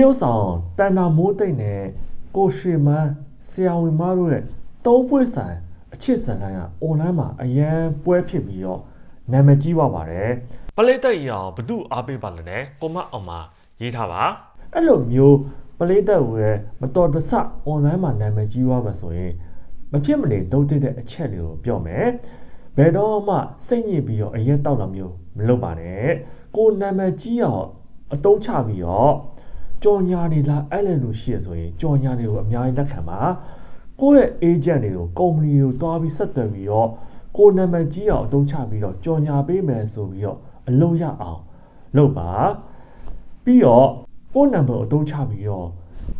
ရုတ်ဆောင်တန်တာမိုးတိတ်နဲ့ကိုရွှေမန်းဆရာဝန်မတို့ရဲ့သုံးပွင့်ဆိုင်အချစ်စံတိုင်းကအွန်လိုင်းမှာအရန်ပွဲဖြစ်ပြီးတော့နာမည်ကြီးသွားပါတယ်ပလေးတက်ရအောင်ဘသူအားပေးပါလဲနဲ့ကိုမအောင်မှာရေးထားပါအဲ့လိုမျိုးပလေးတက်ရဲ့မတော်တဆအွန်လိုင်းမှာနာမည်ကြီးသွားမှာဆိုရင်မဖြစ်မနေလုပ်တဲ့အချက်လေးကိုပြောမယ်ဘယ်တော့မှစိတ်ညစ်ပြီးတော့အရက်တောက်တာမျိုးမလုပ်ပါနဲ့ကိုနာမည်ကြီးအောင်အတုံးချပြီးတော့ ကြော်ညာနေလားအဲ့လိုလို့ရှိရဆိုရင်ကြော်ညာတွေကိုအများကြီးလက်ခံပါကိုယ့်ရဲ့ agent တွေကိုကုမ္ပဏီကိုတွားပြီးဆက်သွယ်ပြီးတော့ကိုယ်နာမည်ကြီးအောင်အသုံးချပြီးတော့ကြော်ညာပေးမယ်ဆိုပြီးတော့အလုံးရအောင်လုပ်ပါပြီးတော့ကိုယ့်နံပါတ်အသုံးချပြီးတော့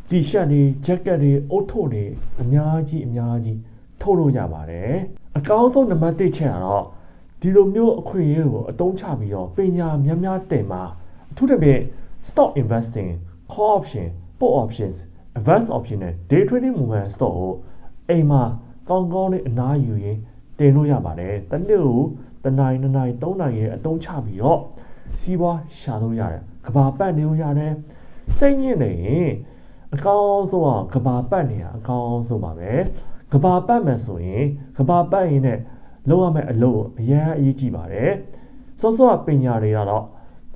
t-shirt တွေ jacket တွေအုတ်ထုပ်တွေအများကြီးအများကြီးထုတ်လို့ရပါတယ်အကောင်းဆုံးနံပါတ်1ချက်ကတော့ဒီလိုမျိုးအခွင့်အရေးကိုအသုံးချပြီးတော့ပညာများများတင်ပါအထူးသဖြင့် stock investing call option put options advance option နဲ့ day trading movement stock ကိုအိမ်မှာကောင်းကောင်းလေးအနားယူရင်တင်လို့ရပါတယ်တစ်နေ့ကိုတစ်နိုင်နှစ်နိုင်သုံးနိုင်ရဲ့အသုံးချပြီးတော့စီးပွားရှာလို့ရတယ်ကဘာပတ်နေလို့ရတယ်စိတ်ညစ်နေရင်အကောင်းဆုံးအောင်ကဘာပတ်နေရအကောင်းဆုံးပါပဲကဘာပတ်မယ်ဆိုရင်ကဘာပတ်ရင်နဲ့လောက်ရမယ့်အလုပ်အရင်အရေးကြီးပါတယ်စောစောကပညာတွေကတော့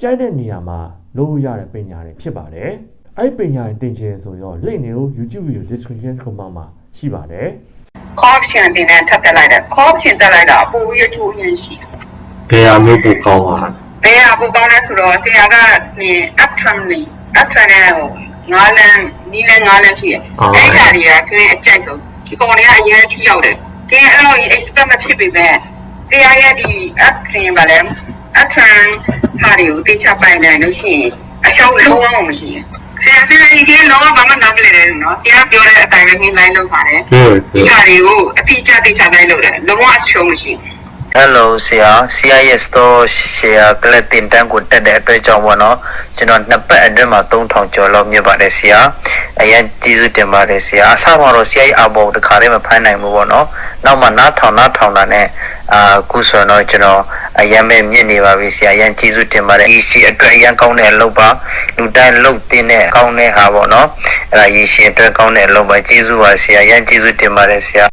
ကြိုက်တဲ့နေရာမှာ လုပ်ရတဲ့ပညာတွေဖြစ်ပါတယ်အဲ့ဒီပညာတွေသင်ချင်ဆိုတော့ link တွေကို YouTube video description comment မှာရှိပါတယ် corruption တင်တဲ့ထပ်တက်လိုက်တယ် corruption တက်လိုက်တာအပူရချိုးရင်းရှိတယ်ဘယ်ဟာမျိုးပိုကောင်းပါလဲဘယ်ဟာကိုကောင်းလဲဆိုတော့ဆရာကနေ uptram နေ uptram နဲ့ဟိုငါးလမ်းနီးလမ်းငါးလမ်းရှိတယ်အဲ့ဒါတွေကခင်းအကြိုက်ဆုံးဒီကောင်တွေကအရင်ထိရောက်တယ်ခင်းအဲ့လို expert မဖြစ်ပေမဲ့ဆရာရဲ့ဒီ up ခင်းပါလဲ uptram ဟာတွေကိုတေချပိုင်နိုင်လို့ရှိရင်အရှောက်လုံးဝမရှိဘူးဆရာဆရာကြီးကလုံးဝဘာမှနားမလည်တယ်နော်ဆရာပြောတဲ့အတိုင်းပဲခင်းလိုက်လုပ်ပါတယ်ဟုတ်ဒီဟာတွေကိုအတိအကျသိချလိုက်လို့တယ်လုံးဝအချုံမရှိဘူး Hello ဆရာ CIS store share ကလပ်တင်တန်းကိုတက်တဲ့အတွက်ကြောင့်ပေါ့နော်ကျွန်တော်နှစ်ပတ်အတွင်းမှာ3000ကျော်လောက်မြတ်ပါတယ်ဆရာအရင်ကျေးဇူးတင်ပါတယ်ဆရာအစမှာတော့ CI အဘောတခါတည်းမဖမ်းနိုင်ဘူးပေါ့နော်နောက်မှနားထောင်နားထောင်တာနဲ့အာခုဆိုတော့ကျွန်တော် အရင်ပဲမြင့်နေပါပြီဆရာအရင်ကျေးဇူးတင်ပါတယ်ဒီရှိအတွက်အရင်ကောင်းတဲ့အလုပ်ပါလူတိုင်းလုပ်တင်တဲ့ကောင်းတဲ့ဟာပေါ့နော်အဲ့ဒါရေရှည်အတွက်ကောင်းတဲ့အလုပ်ပါကျေးဇူးပါဆရာအရင်ကျေးဇူးတင်ပါတယ်ဆရာ